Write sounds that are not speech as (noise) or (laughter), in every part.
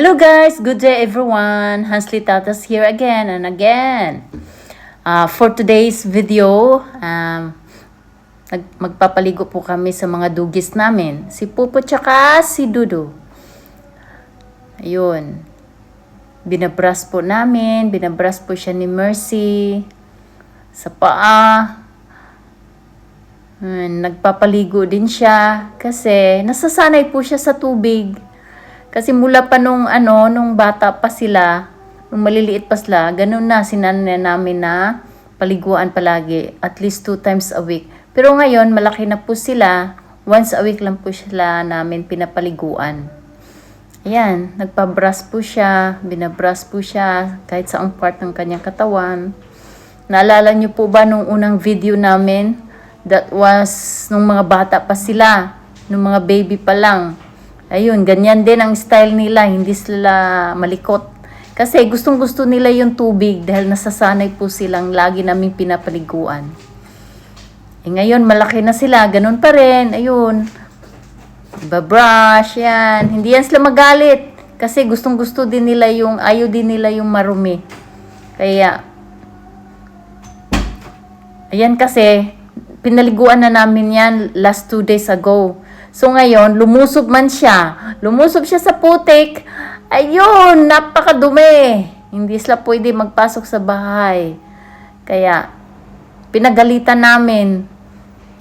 Hello guys, good day everyone. Hansly Tatas here again and again. Uh, for today's video, um, magpapaligo po kami sa mga dugis namin. Si Pupo tsaka si Dudu. Ayun. Binabras po namin, binabras po siya ni Mercy sa paa. Hmm, nagpapaligo din siya kasi nasasanay po siya sa tubig. Kasi mula pa nung ano, nung bata pa sila, nung maliliit pa sila, ganun na sinanay namin na paliguan palagi, at least two times a week. Pero ngayon, malaki na po sila, once a week lang po sila namin pinapaliguan. Ayan, nagpabras po siya, binabras po siya kahit saang part ng kanyang katawan. Naalala niyo po ba nung unang video namin? That was nung mga bata pa sila, nung mga baby pa lang. Ayun, ganyan din ang style nila, hindi sila malikot. Kasi gustong gusto nila yung tubig dahil nasasanay po silang lagi naming pinapaliguan. Eh ngayon, malaki na sila, ganun pa rin, ayun. Babrush, yan. Hindi yan sila magalit. Kasi gustong gusto din nila yung, ayaw din nila yung marumi. Kaya, ayan kasi, pinaliguan na namin yan last two days ago. So ngayon, lumusob man siya. Lumusob siya sa putik. Ayun, napakadumi. Hindi sila pwede magpasok sa bahay. Kaya, pinagalitan namin.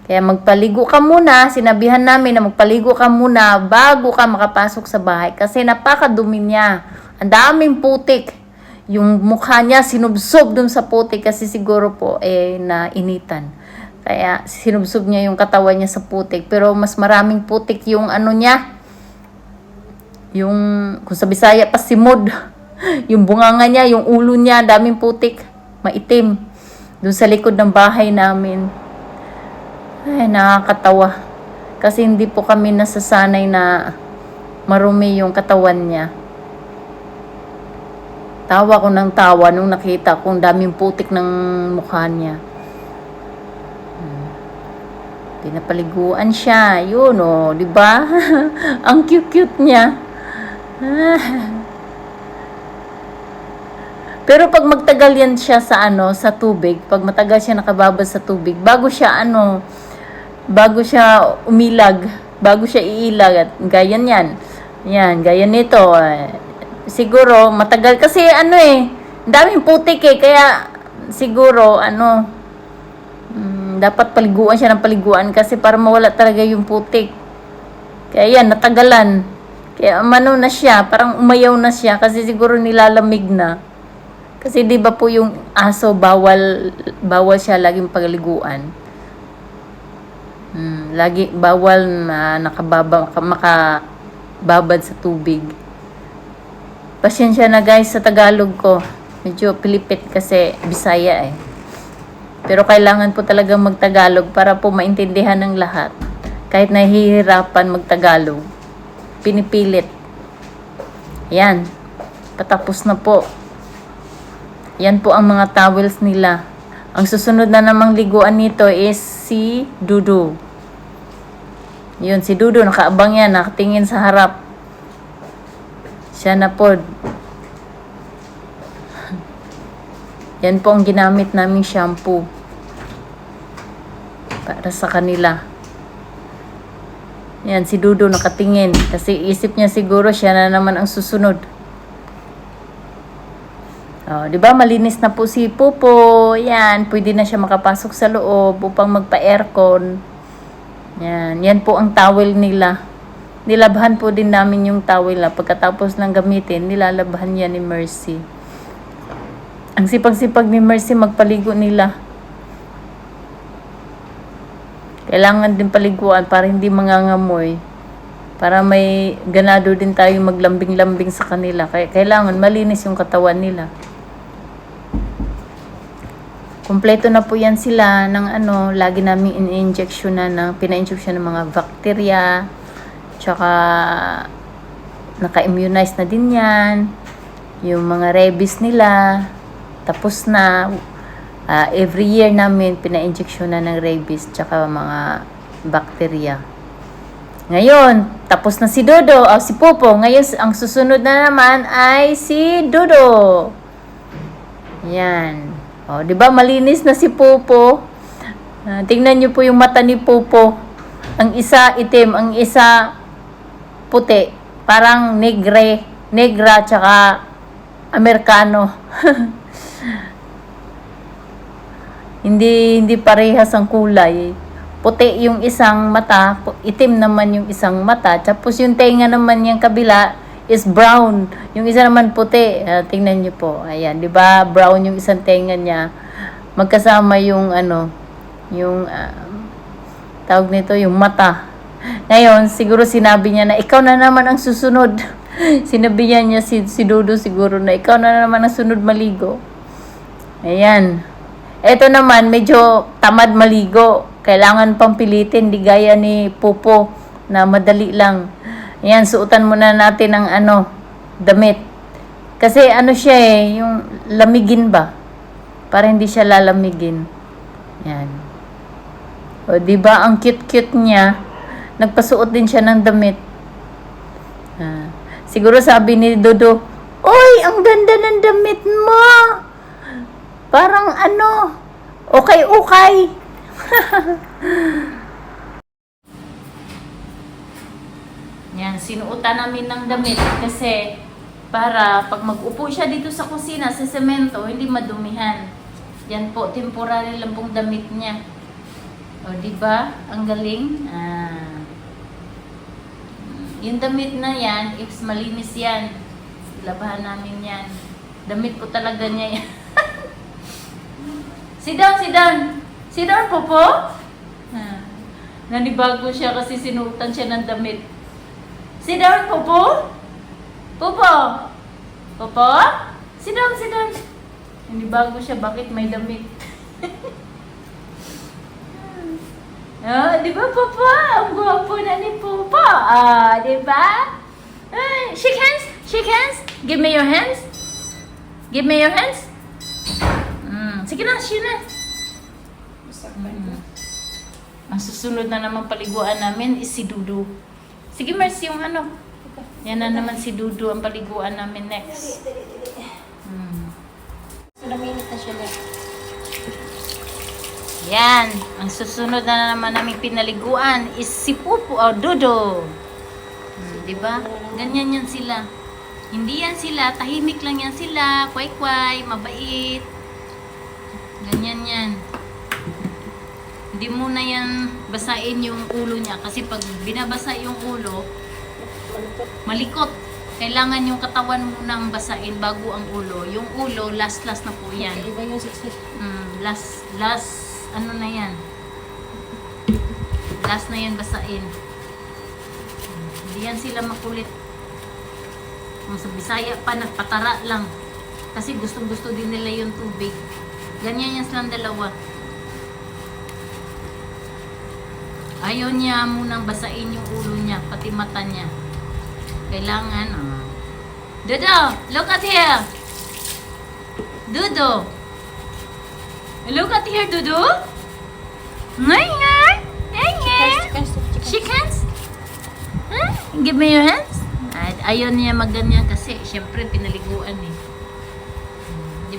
Kaya magpaligo ka muna, sinabihan namin na magpaligo ka muna bago ka makapasok sa bahay. Kasi napakadumi niya. Ang daming putik. Yung mukha niya sinubsob dun sa putik kasi siguro po eh nainitan. Kaya sinubsob niya yung katawan niya sa putik. Pero mas maraming putik yung ano niya. Yung, kung sa Bisaya pa simod. (laughs) yung bunganga niya, yung ulo niya, daming putik. Maitim. Doon sa likod ng bahay namin. Ay, nakakatawa. Kasi hindi po kami nasasanay na marumi yung katawan niya. Tawa ko ng tawa nung nakita kong daming putik ng mukha niya. Pinapaliguan siya. Yun, oh, di ba? (laughs) Ang cute-cute niya. (laughs) Pero pag magtagal yan siya sa ano, sa tubig, pag matagal siya nakababad sa tubig, bago siya ano, bago siya umilag, bago siya iilag at ganyan yan. Yan, ganyan nito. eh. siguro matagal kasi ano eh, daming putik eh, kaya siguro ano, dapat paliguan siya ng paliguan kasi para mawala talaga yung putik. Kaya yan, natagalan. Kaya umano na siya, parang umayaw na siya kasi siguro nilalamig na. Kasi 'di ba po yung aso bawal bawal siya laging pagliguan. Hmm, lagi bawal na nakababa maka, makababad sa tubig. Pasensya na guys sa Tagalog ko. Medyo pilipit kasi Bisaya eh. Pero kailangan po talaga magtagalog para po maintindihan ng lahat. Kahit nahihirapan magtagalog. Pinipilit. Yan. Patapos na po. Yan po ang mga towels nila. Ang susunod na namang liguan nito is si Dudu. Yun, si Dudu, nakaabang yan, nakatingin sa harap. Siya na po. Yan po ang ginamit naming shampoo. Para sa kanila. Yan, si Dudu nakatingin. Kasi isip niya siguro siya na naman ang susunod. Oh, 'di ba malinis na po si Popo. Yan, pwede na siya makapasok sa loob upang magpa-aircon. Yan, yan po ang towel nila. Nilabhan po din namin yung towel na pagkatapos ng gamitin, nilalabhan yan ni Mercy. Ang sipag-sipag ni Mercy magpaligo nila. Kailangan din paliguan para hindi mangangamoy. Para may ganado din tayo maglambing-lambing sa kanila. Kaya kailangan malinis yung katawan nila. Kompleto na po yan sila ng ano, lagi namin in-injection na ng, pina-injection ng mga bacteria, tsaka naka-immunize na din yan, yung mga rabies nila, tapos na, Ah, every year namin pina-injection na ng rabies, tsaka mga bacteria. Ngayon, tapos na si Dodo, o si Popo. Ngayon, ang susunod na naman ay si Dodo. Yan. O, di ba malinis na si Popo? Ah, tingnan niyo po yung mata ni Popo. Ang isa itim, ang isa puti. Parang negre, negra, tsaka Amerikano. (laughs) hindi hindi parehas ang kulay. Puti yung isang mata, itim naman yung isang mata. Tapos yung tenga naman yung kabila is brown. Yung isa naman puti. Ah, tingnan niyo po. Ayan, 'di ba? Brown yung isang tenga niya. Magkasama yung ano, yung ah, tawag nito yung mata. Ngayon, siguro sinabi niya na ikaw na naman ang susunod. (laughs) sinabi niya niya si, si Dodo siguro na ikaw na naman ang sunod maligo. Ayan. Ito naman, medyo tamad maligo. Kailangan pang pilitin, di gaya ni Popo na madali lang. Ayan, suotan muna natin ng ano, damit. Kasi ano siya eh, yung lamigin ba? Para hindi siya lalamigin. Yan. O, di ba ang cute-cute niya? Nagpasuot din siya ng damit. Ah, siguro sabi ni Dodo, Uy, ang ganda ng! Parang ano, okay-okay. (laughs) Yan, sinuotan namin ng damit kasi para pag mag-upo siya dito sa kusina, sa semento, hindi madumihan. Yan po, temporary lang pong damit niya. O, di ba? Ang galing. Ah. Yung damit na yan, if malinis yan, labahan namin yan. Damit ko talaga niya yan. (laughs) sit down, sit down. Sit down, Popo. Ah. Nanibago siya kasi sinutan siya ng damit. Sit down, Popo. Popo. Popo. Sit down, sit down. Nanibago siya, bakit may damit? (laughs) Ah, di ba, Papa? Ang gwapo na ni Papa. Ah, di ba? Ay, shake hands. Shake hands. Give me your hands. Give me your hands. Sige na, shake na. Mm. Ang susunod na naman paliguan namin is si Dudu. Sige, Mercy, yung ano. Yan na naman si Dudu ang paliguan namin next. Mm. So, naminit na siya. Yan. Ang susunod na naman namin pinaliguan is si Pupu o Dodo. Hmm, di ba? Ganyan yan sila. Hindi yan sila. Tahimik lang yan sila. Kway-kway. Mabait. Ganyan yan. Hindi mo na yan basain yung ulo niya. Kasi pag binabasa yung ulo, malikot. Kailangan yung katawan mo nang basain bago ang ulo. Yung ulo, last-last na po yan. Iba yung. Mm, last, last, ano na yan? Last na yan basain. Hindi yan sila makulit. Kung sa Bisaya pa, nagpatara lang. Kasi gustong gusto din nila yung tubig. Ganyan yan silang dalawa. Ayaw niya munang basain yung ulo niya, pati mata niya. Kailangan, ah. Dodo, look at here! Dodo! Look at here, Dudu. Ngay, ngay. Ngay, ngay. Chicken, chicken, chicken. Shake hands. Huh? Give me your hands. Ay, ayaw niya magganyan kasi syempre pinaliguan eh.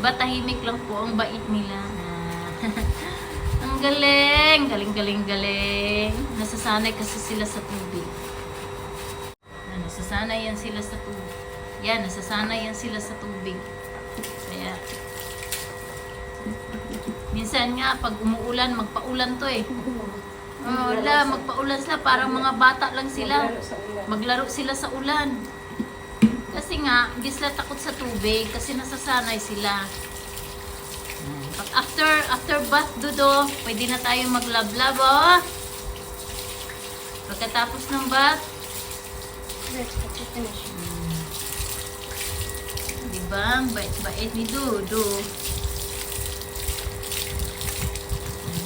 Hmm, Di ba tahimik lang po ang bait nila. Ah. (laughs) ang galing. Galing, galing, galing. Nasasanay kasi sila sa tubig. Ah, Nasasanay yan sila sa tubig. Yan, nasasanay yan sila sa tubig. Kaya, Minsan nga, pag umuulan, magpaulan to eh. Oh, (laughs) wala, magpaulan sila. Parang mga bata lang sila. Maglaro sila sa ulan. Kasi nga, sila takot sa tubig kasi nasasanay sila. Pag after after bath dudo, pwede na tayo maglablab oh. Pagkatapos ng bath, Let's get it finished. di ba? Ang Bait-bait ni Dudo.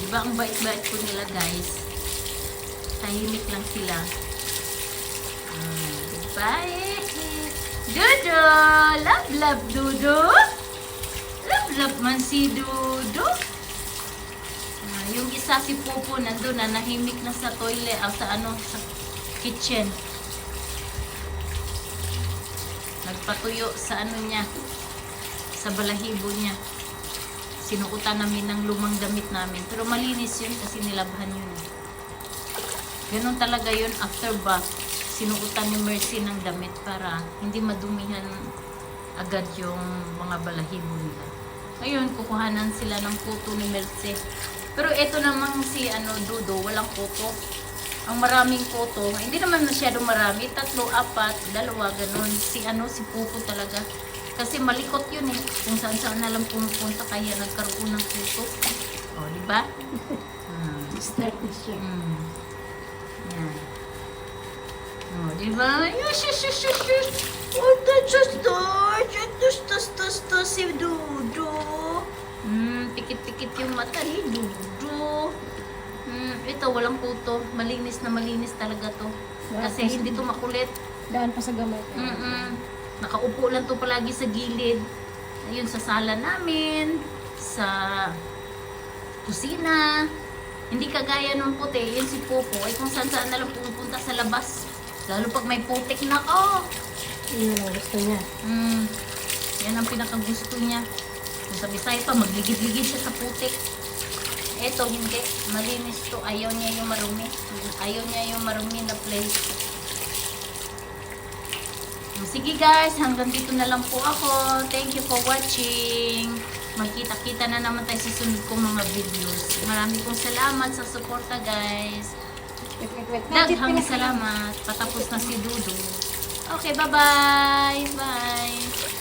Di ba ang bait-bait po nila guys? Tahimik lang sila. Ah, di ba eh? Dudo! Love, love, Dudo! Love, love man si Dudo. Ah, yung isa si Popo nandun na nahimik na sa toilet, ah, sa ano, sa kitchen. Nagpatuyo sa ano niya, sa balahibo niya. Sinukutan namin ng lumang damit namin. Pero malinis yun kasi nilabhan yun. Ganun talaga yun after bath. Sinukutan ni Mercy ng damit para hindi madumihan agad yung mga balahibo nila. Ngayon, kukuhanan sila ng kuto ni Mercy. Pero ito namang si ano, Dudo, walang kuto. Ang maraming kuto, hindi naman masyadong marami, tatlo, apat, dalawa, ganun. Si ano, si Puko talaga. Kasi malikot yun eh. Kung saan saan na lang pumupunta, kaya nagkaroon ng kuto. O, di ba? (laughs) Hmm. Start na siya. Mm. Yan. Oh, di ba? Yes, yes, yes, yes, yes. Oh, just touch. Tus, tus, tus, tus, si Dudu. Hmm, pikit-pikit yung mata ni Dudu. Hmm, ito, walang kuto. Malinis na malinis talaga to. Kasi hindi to makulit. Daan pa sa gamay. Mm-mm. Nakaupo lang to palagi sa gilid. Ayun, sa sala namin, sa kusina. Hindi kagaya nung puti, yun si Popo, ay kung saan saan na lang pumupunta sa labas. Lalo pag may putik na, oh! Yun ang gusto niya. Mm, yan ang pinakagusto niya. Kung sa Bisaya pa, magligid-ligid siya sa putik. Eto, hindi. Malinis to. Ayaw niya yung marumi. Ayaw niya yung marumi na place. Sige guys, hanggang dito na lang po ako. Thank you for watching. Magkita-kita na naman tayo sa sunod kong mga videos. Marami pong salamat sa suporta guys. Wait, wait, wait. Daghang salamat. Patapos na si Dudu. Okay, bye-bye. Bye.